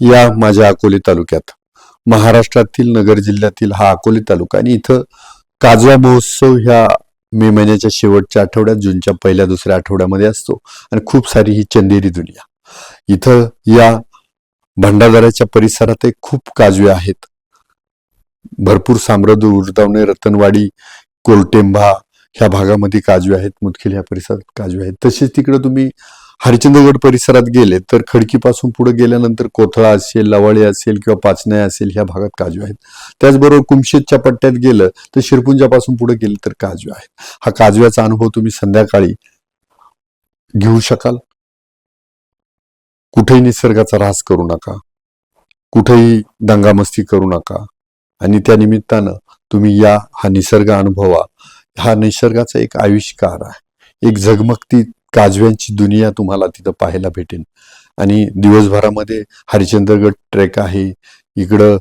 या माझ्या अकोले तालुक्यात. महाराष्ट्रातील नगर जिल्ह्यातील हा अकोले तालुका आणि इथं काजवा महोत्सव ह्या मे महिन्याच्या शेवटच्या आठवड्यात जूनच्या पहिल्या दुसऱ्या आठवड्यामध्ये असतो आणि खूप सारी ही चंदेरी दुनिया. इथं या भंडारदऱ्याच्या परिसरात खूप काजवे आहेत. भरपूर साम्राज्य उर्दावणे रतनवाडी कोलटेंभा ह्या भागामध्ये काजवे आहेत मुदखेल ह्या परिसरात काजवे आहेत. तसेच तिकडे तुम्ही हरिचंद्रगड परिसरात गेले तर खडकीपासून पुढे गेल्यानंतर कोथळा असेल लवाळे असेल किंवा पाचनाय असेल ह्या भागात काजू आहेत. त्याचबरोबर कुमशेतच्या पट्ट्यात गेलं तर शिरपुंजापासून पुढे गेलं तर काजू आहेत. हा काजव्याचा अनुभव तुम्ही संध्याकाळी घेऊ शकाल. कुठेही निसर्गाचा ऱ्हास करू नका. कुठेही दंगामस्ती करू नका. आणि त्या निमित्तानं तुम्ही या हा निसर्ग अनुभवा. हा निसर्गाचा एक आविष्कार आहे. एक झगमगती काजव्यांची दुनिया तुम्हाला तिथं पाहायला भेटेल. आणि दिवसभरामध्ये हरिश्चंद्रगड ट्रेक आहे इकडं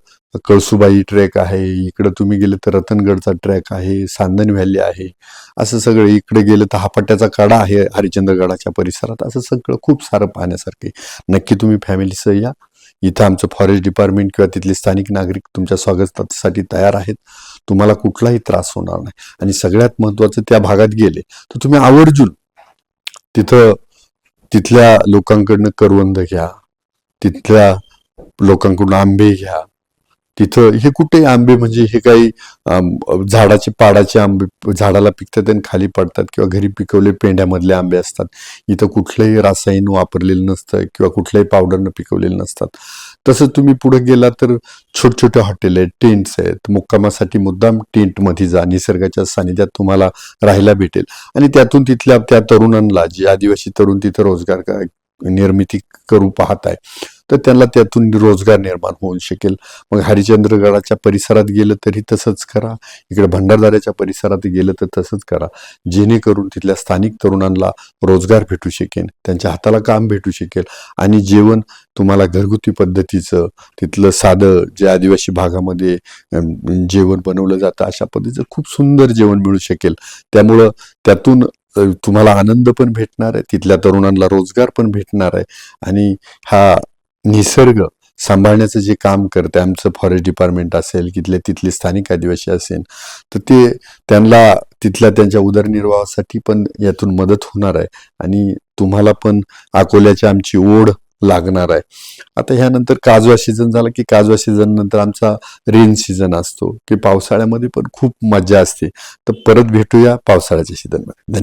कळसुबाई ट्रेक आहे इकडं तुम्ही गेले तर रतनगडचा ट्रॅक आहे सांदन व्हॅली आहे असं सगळं इकडे गेलं तर हापट्ट्याचा काडा आहे हरिश्चंद्रगडाच्या परिसरात. असं सगळं खूप सारं पाहण्यासारखे नक्की तुम्ही फॅमिलीसह या. इथं आमचं फॉरेस्ट डिपार्टमेंट किंवा तिथले स्थानिक नागरिक तुमच्या स्वागतासाठी तयार आहेत. तुम्हाला कुठलाही त्रास होणार नाही. आणि सगळ्यात महत्वाचं त्या भागात गेले तर तुम्ही आवर्जून तिथं तिथल्या लोकांकडनं करवंद घ्या. तिथल्या लोकांकडून आंबे घ्या. तिथं हे कुठे आंबे म्हणजे हे काही झाडाचे पाडाचे आंबे झाडाला पिकतात आणि खाली पडतात किंवा घरी पिकवले पेंड्यामधले आंबे असतात. इथं कुठलंही रासायन वापरलेलं नसतं किंवा कुठल्याही पावडरनं पिकवलेलं नसतात. तसं तुम्ही पुढे गेला तर छोटे छोटे हॉटेल आहेत टेंट्स आहेत. मुक्कामासाठी मुद्दाम टेंटमध्ये जा निसर्गाच्या सानिध्यात तुम्हाला राहायला भेटेल. आणि त्यातून तिथल्या त्या तरुणांना जे आदिवासी तरुण तिथं रोजगार निर्मिती करू पाहत आहे तर त्यांना त्यातून रोजगार निर्माण होऊ शकेल. मग हरिचंद्रगडाच्या परिसरात गेलं तरी तसंच करा. इकडे भंडारदाऱ्याच्या परिसरात गेलं तर तसंच करा. जेणेकरून तिथल्या स्थानिक तरुणांना रोजगार भेटू शकेल त्यांच्या हाताला काम भेटू शकेल आणि जेवण तुम्हाला घरगुती पद्धतीचं तिथलं साधं जे आदिवासी भागामध्ये जेवण बनवलं जातं अशा पद्धतीचं खूप सुंदर जेवण मिळू शकेल. त्यामुळं त्यातून तुम्हाला आनंद पण भेटणार आहे तिथल्या तरुणांना रोजगार पण भेटणार आहे आणि हा निसर्ग सांभाळण्याचं जे काम करते आमचं फॉरेस्ट डिपार्टमेंट असेल तिथले तिथले स्थानिक आदिवासी असेल तर ते त्यांना तिथल्या त्यांच्या उदरनिर्वाहासाठी पण यातून मदत होणार आहे. आणि तुम्हाला पण अकोल्याची आमची ओढ लागणार आहे. आता ह्यानंतर काजवा सीझन झाला की काजवा सीझन नंतर आमचा रेन सीझन असतो की पावसाळ्यामध्ये पण खूप मजा असते. तर परत भेटूया पावसाळ्याच्या सीझनमध्ये धन्यवाद.